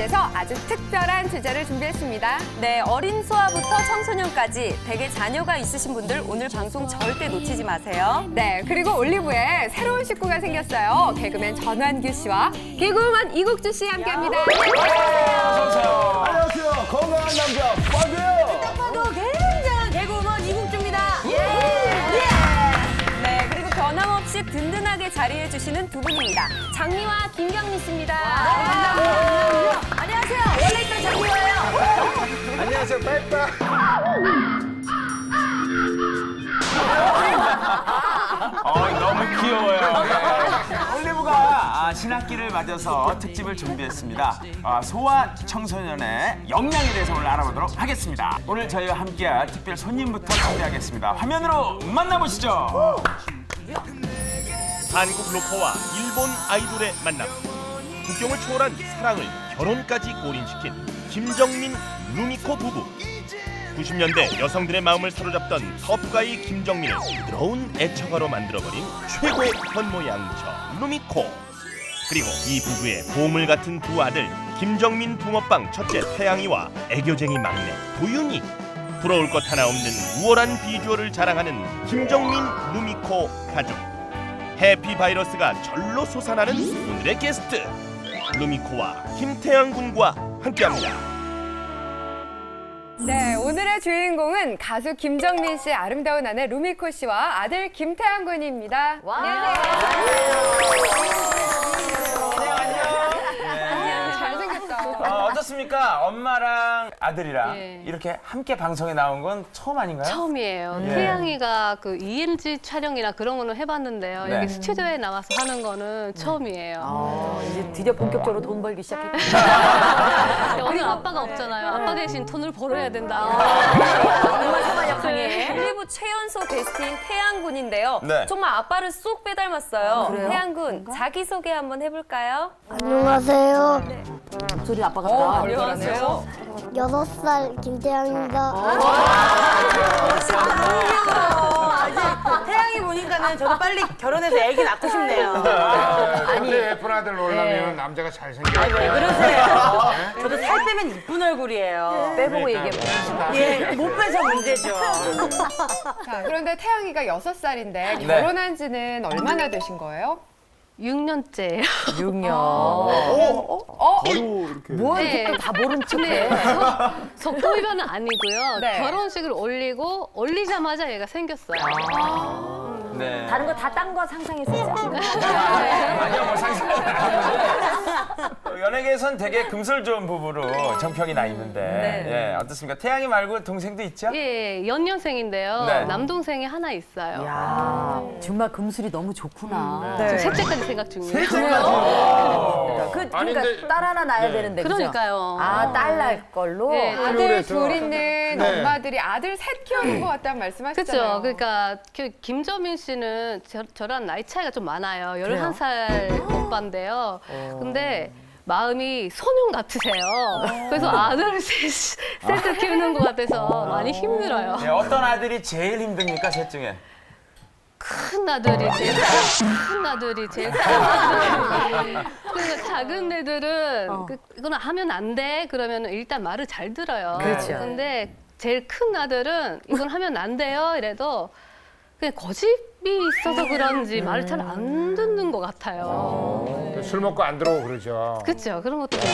맞이해서 아주 특별한 주제를 준비했습니다. 네, 어린 소아부터 청소년까지 댁에 자녀가 있으신 분들 오늘 방송 절대 놓치지 마세요. 네, 그리고 올리브에 새로운 식구가 생겼어요. 개그맨 전환규 씨와 개그우먼 이국주 씨 함께합니다. 안녕하세요. 든든하게 자리해 주시는 두 분입니다. 장미와 김경미 씨입니다. 안녕하세요. 원래 있던 장미예요. 안녕하세요. 빠이빠. 어, 너무 귀여워요. 네. 올리브가 아, 신학기를 맞아서 특집을 준비했습니다. 아, 소아 청소년의 역량에 대해서 오늘 알아보도록 하겠습니다. 오늘 저희와 함께할 특별 손님부터 소개하겠습니다. 화면으로 만나보시죠. 한국 로커와 일본 아이돌의 만남. 국경을 초월한 사랑을 결혼까지 골인시킨 김정민 루미코 부부. 90년대 여성들의 마음을 사로잡던 터프가이 김정민을 부드러운 애처가로 만들어버린 최고의 현모양처 루미코. 그리고 이 부부의 보물 같은 두 아들 김정민 붕어빵 첫째 태양이와 애교쟁이 막내 도윤이. 부러울 것 하나 없는 우월한 비주얼을 자랑하는 김정민 루미코 가족 해피 바이러스가 절로 솟아나는 오늘의 게스트 루미코와 김태양 군과 함께합니다. 네, 오늘의 주인공은 가수 김정민 씨, 아름다운 아내 루미코 씨와 아들 김태환 군입니다. 안녕하세요. 어, 어떻습니까? 엄마랑 아들이랑 예. 이렇게 함께 방송에 나온 건 처음 아닌가요? 처음이에요. 예. 태양이가 그 EMG 촬영이나 그런 거는 해봤는데요. 네. 여기 스튜디오에 나와서 하는 거는 처음이에요. 어, 이제 드디어 본격적으로 돈 벌기 시작했고. 근데 오늘 아빠가 없잖아요. 아빠 대신 돈을 벌어야 된다. 정말 사만약하네. 올리브 최연소 게스트인 태양군인데요. 네. 정말 아빠를 쏙 빼닮았어요. 태양군 자기소개 한번 해볼까요? 안녕하세요. 목소리 아빠 같다. 어, 안녕하세요. 여섯 살 김태양입니다. 태양이 보니까는 저도 빨리 결혼해서 애기 낳고 싶네요. 아니 예쁜 아들 놀라면 남자가 잘생겨. 왜 그러세요? 저도 살 빼면 이쁜 얼굴이에요. 빼보고 얘기해봐요. 예, 못 빼서 문제죠. 자, 그런데 태양이가 여섯 살인데 네. 결혼한 지는 얼마나 되신 거예요? 6년째예요. 6년. 어? 뭐 네. 이렇게 다 모른 척해. 속도위반은 아니고요. 네. 결혼식을 올리고 올리자마자 얘가 생겼어요. 네. 다른 거 다 딴 거 상상했었죠. 아니요, 뭐 아닌데. 연예계에선 되게 금슬 좋은 부부로 정평이 나 있는데 네. 예, 어떻습니까? 태양이 말고 동생도 있죠? 예, 연년생인데요. 네. 남동생이 하나 있어요. 야, 정말 금술이 너무 좋구나. 지금 셋째까지 생각 중이에요. 그, 아니, 그러니까 근데- 딸 하나 낳아야 되는데. 그죠? 그러니까요. 아, 딸 낳을 걸로? 네. 아들 그래서- 둘 있는 네. 엄마들이 아들 셋 키우는 것 같다는 말씀하셨잖아요. 그렇죠. 그러니까 그 김저민 씨는 저, 저랑 나이 차이가 좀 많아요. 11살 오빠인데요. 근데 마음이 소년 같으세요. 그래서 아들을 셋, 셋을 키우는 것 같아서 많이 힘들어요. 예, 어떤 아들이 제일 힘듭니까, 셋 중에? 큰 아들이 제일 큰 아들이 제일 큰 아들이 그리고 작은 애들은 그, 이거는 하면 안 돼 그러면 일단 말을 잘 들어요. 그렇죠. 근데 제일 큰 아들은 이건 하면 안 돼요 이래도 그냥 고집이 있어서 그런지 말을 잘 안 듣는 것 같아요. 술 먹고 안 들어오고 그러죠. 그렇죠. 그런 것도 좀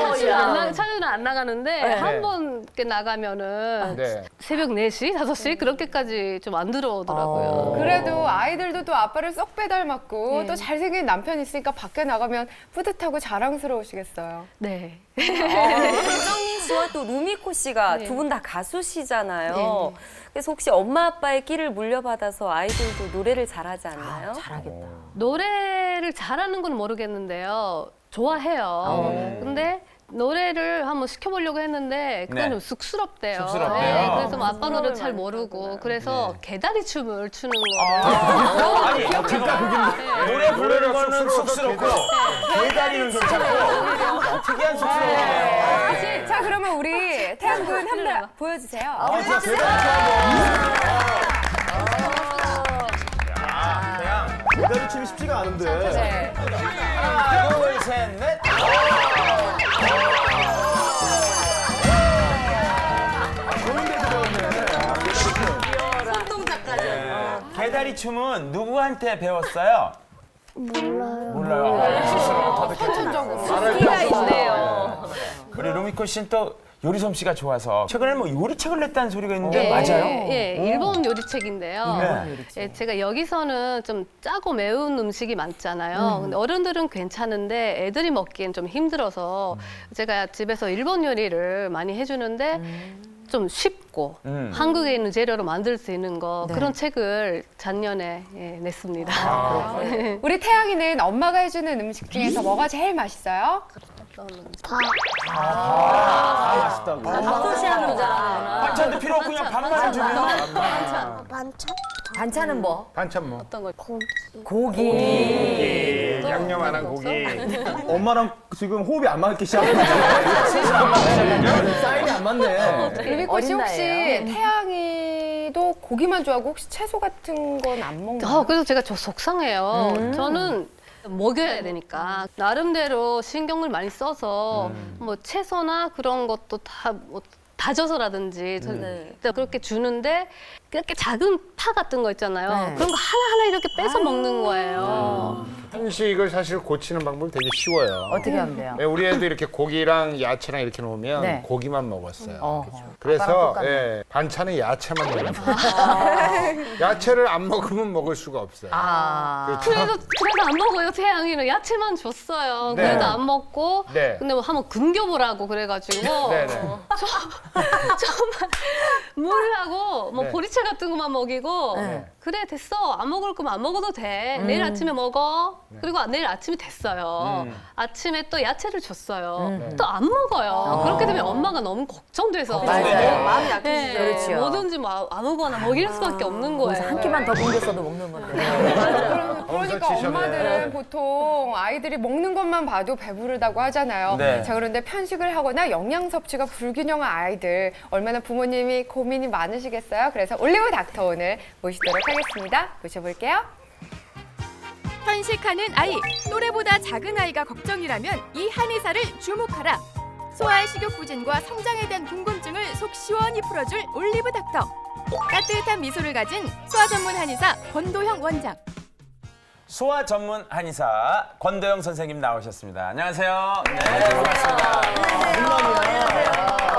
차주는 안, 나, 차주는 안 나가는데 한번 나가면은 네. 새벽 4시, 5시 그렇게까지 좀 안 들어오더라고요. 그래도 아이들도 또 아빠를 쏙 빼닮았고 네. 또 잘생긴 남편 있으니까 밖에 나가면 뿌듯하고 자랑스러우시겠어요. 네. 씨와 또 루미코 씨가 네. 두 분 다 가수시잖아요. 네. 그래서 혹시 엄마 아빠의 끼를 물려받아서 아이들도 노래를 잘하지 않나요? 잘하겠다. 노래를 잘하는 건 모르겠는데요. 좋아해요. 근데 노래를 한번 시켜보려고 했는데 그건 네. 좀 쑥스럽대요. 쑥스럽대요. 그래서 뭐 아빠 노래 잘 모르고 그래서 개다리 춤을 추는 거를 아니, 노래 부르는 거는 쑥스럽고 개다리는 괜찮고 특이한 쑥스러움이에요. 자, 그러면 우리 태양군 한번 보여주세요. 아, 진짜 대단히 좋아. 야, 그냥 기다리 춤이 쉽지가 않은데. 네. 하나, 둘, 셋, 넷. 손동작까지. 개다리 춤은 누구한테 배웠어요? 몰라요. 몰라요. 기가 있네요. 우리 루미코 씨는 또 요리 솜씨가 좋아서 최근에 뭐 요리책을 냈다는 소리가 있는데 예, 맞아요? 예, 일본 요리책인데요. 네. 예, 제가 여기서는 좀 짜고 매운 음식이 많잖아요. 근데 어른들은 괜찮은데 애들이 먹기엔 좀 힘들어서 제가 집에서 일본 요리를 많이 해주는데 좀 쉽고 음. 한국에 있는 재료로 만들 수 있는 거 그런 책을 작년에 예, 냈습니다. 우리 태양이는 엄마가 해주는 음식 중에서 뭐가 제일 맛있어요? 밥솥이 하는 거잖아. 반찬도 필요 없고 그냥 밥만 주면 반찬? 반찬은 뭐? 반찬 뭐? 어떤 걸 고기. 고기. 양념 안 한 고기. 엄마랑 지금 호흡이 안 맞기 시작했는데 사인이 안 맞네. 루미코 씨 어린 혹시 나이에요. 태양이도 고기만 좋아하고 혹시 채소 같은 건 안 먹나요? 어, 그래서 제가 저 속상해요. 저는 먹여야 되니까. 나름대로 신경을 많이 써서 뭐 채소나 그런 것도 다뭐 다져서라든지 저- 또 그렇게 주는데 그렇게 작은 파 같은 거 있잖아요. 네. 그런 거 하나하나 이렇게 뺏어 먹는 거예요. 한식을 사실 고치는 방법이 되게 쉬워요. 어떻게 하면 돼요? 예, 우리 애도 이렇게 고기랑 야채랑 이렇게 놓으면 네. 고기만 먹었어요. 어. 그래서 예, 반찬은 야채만 먹는 거예요. 야채를 안 먹으면 먹을 수가 없어요. 아. 그렇죠. 그래도 그래도 안 먹어요 태양이는 야채만 줬어요. 네. 그래도 안 먹고 네. 근데 뭐 한번 굶겨보라고 그래가지고 네네. 정말 물하고 뭐 네. 보리차 같은 것만 먹이고 네. 그래 됐어. 안 먹을 거면 안 먹어도 돼. 내일 아침에 먹어. 그리고 내일 아침이 됐어요. 아침에 또 야채를 줬어요. 또 안 먹어요. 그렇게 되면 엄마가 너무 걱정돼서. 맞아요. 마음이 네, 약해지죠. 그렇죠. 뭐든지 뭐 아무거나 먹일 수밖에 없는 거예요. 그래서 한 끼만 더 굶겼어도 먹는 건데. 그러니까. 엄마들은 보통 아이들이 먹는 것만 봐도 배부르다고 하잖아요. 네. 자 그런데 편식을 하거나 영양 섭취가 불균형한 아이들 얼마나 부모님이 고민이 많으시겠어요. 그래서 올리브 닥터 오늘 모시도록 하겠습니다. 모셔볼게요. 편식하는 아이, 또래보다 작은 아이가 걱정이라면 이 한의사를 주목하라. 소아의 식욕 부진과 성장에 대한 궁금증을 속 시원히 풀어줄 올리브 닥터. 따뜻한 미소를 가진 소아 전문 한의사 권도형 원장. 소아 전문 한의사 권도영 선생님 나오셨습니다. 안녕하세요. 네, 반갑습니다.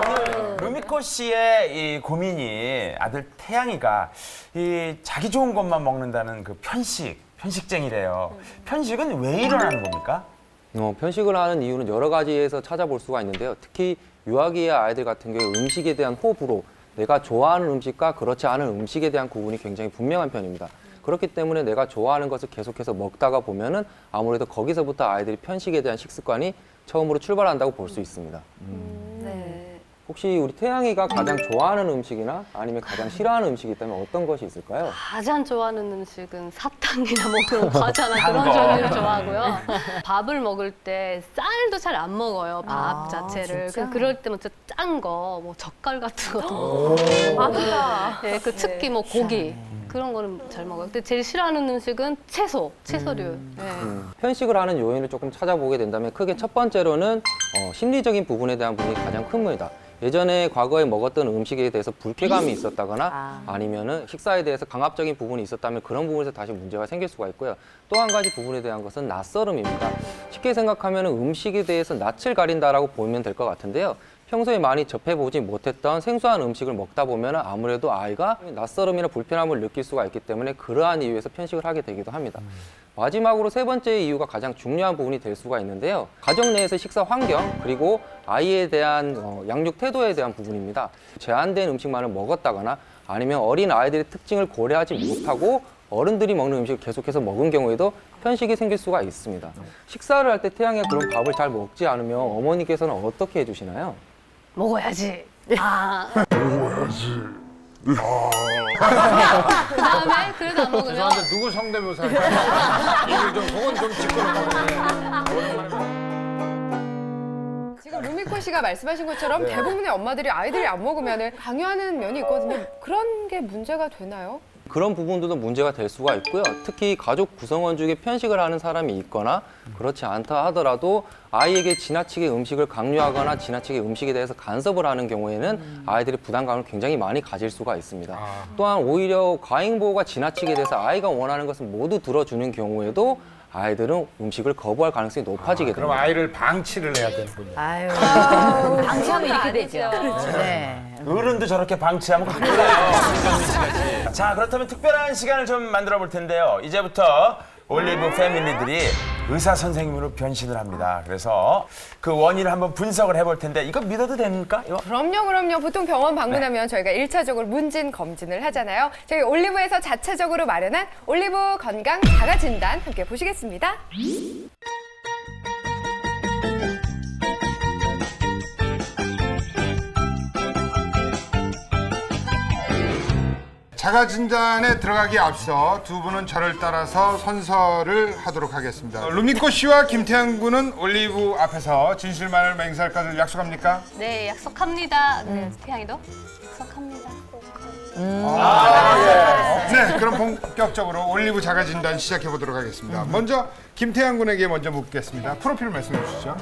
오늘 루미코 씨의 이 고민이 아들 태양이가 이 자기 좋은 것만 먹는다는 그 편식, 편식쟁이래요. 편식은 왜 일어나는 겁니까? 어, 편식을 하는 이유는 여러 가지에서 찾아볼 수가 있는데요. 특히 유아기의 아이들 같은 경우에 음식에 대한 호불호, 내가 좋아하는 음식과 그렇지 않은 음식에 대한 구분이 굉장히 분명한 편입니다. 그렇기 때문에 내가 좋아하는 것을 계속해서 먹다가 보면은 아무래도 거기서부터 아이들이 편식에 대한 식습관이 처음으로 출발한다고 볼 수 있습니다. 네. 혹시 우리 태양이가 가장 좋아하는 음식이나 아니면 가장 싫어하는 음식이 있다면 어떤 것이 있을까요? 가장 좋아하는 음식은 사탕이나 뭐 그런 과자나 단 그런 거. 종류를 좋아하고요. 밥을 먹을 때 쌀도 잘 안 먹어요. 밥 아, 자체를. 진짜? 그 그럴 때면 좀짠 거, 뭐 젓갈 같은 것도. 아프다. 네, 그 특히 뭐 고기 그런 거는 잘 먹어요. 근데 제일 싫어하는 음식은 채소, 채소류. 네. 음, 편식을 하는 요인을 조금 찾아보게 된다면 크게 첫 번째로는 어, 심리적인 부분에 대한 부분이 가장 큰 문이다. 예전에 과거에 먹었던 음식에 대해서 불쾌감이 있었다거나 아. 아니면은 식사에 대해서 강압적인 부분이 있었다면 그런 부분에서 다시 문제가 생길 수가 있고요. 또 한 가지 부분에 대한 것은 낯설음입니다. 쉽게 생각하면 음식에 대해서 낯을 가린다라고 보면 될 것 같은데요. 평소에 많이 접해보지 못했던 생소한 음식을 먹다 보면 아무래도 아이가 낯설음이나 불편함을 느낄 수가 있기 때문에 그러한 이유에서 편식을 하게 되기도 합니다. 마지막으로 세 번째 이유가 가장 중요한 부분이 될 수가 있는데요. 가정 내에서 식사 환경 그리고 아이에 대한 어, 양육 태도에 대한 부분입니다. 제한된 음식만을 먹었다거나 아니면 어린 아이들의 특징을 고려하지 못하고 어른들이 먹는 음식을 계속해서 먹은 경우에도 편식이 생길 수가 있습니다. 식사를 할 때 태양이가 그런 밥을 잘 먹지 않으면 어머니께서는 어떻게 해주시나요? 먹어야지. 아. 먹어야지. 그 다음에 그래도 안 먹으면 죄송한데 누구 성대모사인가요? 입을 좀 그건 좀 짚고 지금 루미코 씨가 말씀하신 것처럼 네. 대부분의 엄마들이 아이들이 안 먹으면 강요하는 면이 있거든요. 그런 게 문제가 되나요? 그런 부분들도 문제가 될 수가 있고요. 특히 가족 구성원 중에 편식을 하는 사람이 있거나 그렇지 않다 하더라도 아이에게 지나치게 음식을 강요하거나 지나치게 음식에 대해서 간섭을 하는 경우에는 아이들이 부담감을 굉장히 많이 가질 수가 있습니다. 또한 오히려 과잉 보호가 지나치게 돼서 아이가 원하는 것을 모두 들어주는 경우에도 아이들은 음식을 거부할 가능성이 높아지게 그럼 됩니다. 아이를 방치를 해야 되는군요. 아유. 방치하면 이렇게 되죠. 네. 어른도 저렇게 방치하면. 김정민 씨같이. 자, 그렇다면 특별한 시간을 좀 만들어 볼 텐데요. 이제부터 올리브 패밀리들이 의사 선생님으로 변신을 합니다. 그래서 그 원인을 한번 분석을 해볼 텐데 이거 믿어도 됩니까? 이거? 그럼요, 그럼요. 보통 병원 방문하면 저희가 일차적으로 문진 검진을 하잖아요. 저희 올리브에서 자체적으로 마련한 올리브 건강 자가 진단 함께 보시겠습니다. 자가 진단에 들어가기 앞서 두 분은 저를 따라서 선서를 하도록 하겠습니다. 루미코 씨와 김태환 군은 올리브 앞에서 진실만을 맹세할 것을 약속합니까? 네, 약속합니다. 네, 태양이도 약속합니다. 네, 그럼 본격적으로 올리브 자가 진단 시작해 보도록 하겠습니다. 먼저 김태환 군에게 먼저 묻겠습니다. 프로필 말씀해 주시죠.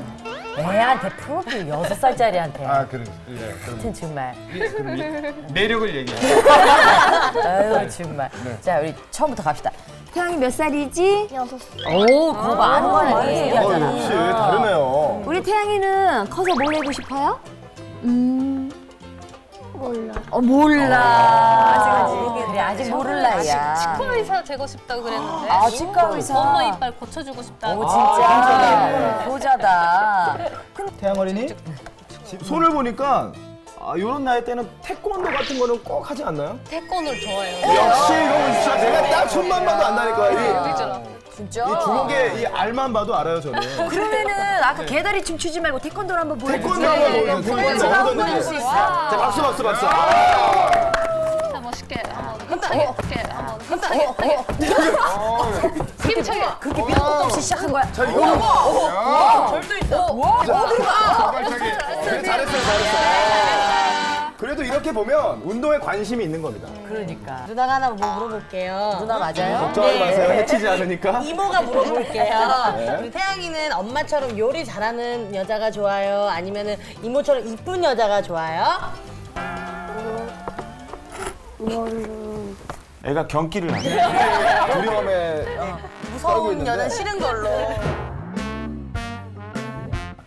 애한테 프로필 여섯 살짜리한테. 아, 그래. 예, 그럼 하여튼 정말. 그럼 이- 매력을 얘기해. 아유 정말. 자 우리 처음부터 갑시다. 태양이 몇 살이지? 여섯 살. 오 그거 봐 아는 거는 얘기하잖아. 역시 다르네요. 우리 태양이는 커서 뭐 되고 싶어요? 음 몰라. 어 몰라. 아직 모를 나이야. 치과 의사 되고 싶다고 그랬는데. 아 치과 의사. 엄마 이빨 고쳐주고 싶다고. 오 진짜 효자다. 태양 어린이 손을 보니까 아, 이런 나이 때는 태권도 같은 거는 꼭 하지 않나요? 태권을 좋아해요. 역시 이거 진짜 내가 딱 손만 봐도 안다니까. 이, 진짜. 이 주먹에 이 알만 봐도 알아요 저는. 그러면은 아까 개다리 춤 추지 말고 태권도를 한번 보여주세요. 태권도 한번 보여주세요. 태권도 태권도 한번 보여주세요. 자 박수 박수 박수. 자, 멋있게 한 번 흔하게 멋있게 한번 흔하게 힘차게 그렇게 삐도 없이 시작한 거야. 자 이거 절도 있어. 와 어디로 가? 발차기. 그래 잘했어요 잘했어요. 그래도 이렇게 보면 운동에 관심이 있는 겁니다. 그러니까. 누나가 하나 뭐 물어볼게요. 누나 맞아요? 걱정하지 마세요. 해치지 않으니까. 이모가 물어볼게요. 네. 우리 태양이는 엄마처럼 요리 잘하는 여자가 좋아요? 아니면은 이모처럼 이쁜 여자가 좋아요? 뭘로? 애가 경기를 하네. 두려움에 무서운 여자 싫은 걸로.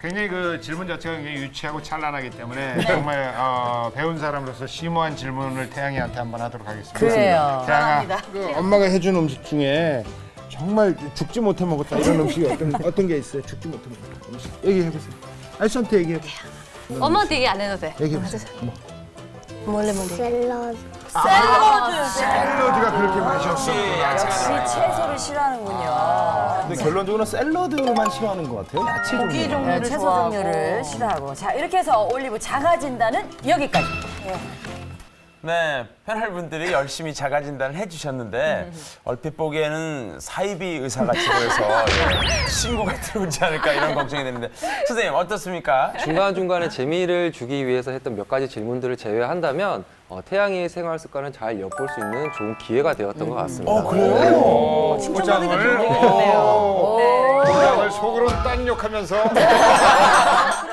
굉장히 그 질문 자체가 굉장히 유치하고 찬란하기 때문에 정말 어, 배운 사람으로서 심오한 질문을 태양이한테 한번 하도록 하겠습니다. 그래요. 태양아, 그 엄마가 해준 음식 중에 정말 죽지 못해 먹었다 이런 음식이 어떤 어떤 게 있어요? 죽지 못해 먹었다 음식 얘기해 보세요. 알선테 얘기해 보세요. 엄마한테 얘기 안 해도 돼. 얘기해 보세요. 뭐. 샐러드. 샐러드가 그렇게 맛이 없어. 역시 채소를 싫어하는군요. 근데 결론적으로 샐러드만 싫어하는 것 같아요. 야채 종류. 네, 채소 종류를 싫어하고. 자 이렇게 해서 올리브 자가 진단은 여기까지. 네, 패널 분들이 열심히 자가 진단을 해주셨는데 얼핏 보기에는 사이비 의사같이 보여서 예, 신고가 들어오지 않을까 이런 걱정이 되는데 선생님 어떻습니까? 중간중간에 재미를 주기 위해서 했던 몇 가지 질문들을 제외한다면 어, 태양이의 생활 습관을 잘 엿볼 수 있는 좋은 기회가 되었던 것 같습니다. 어, 그래요? 포장을? 오, 포장을 속으로 딴 욕하면서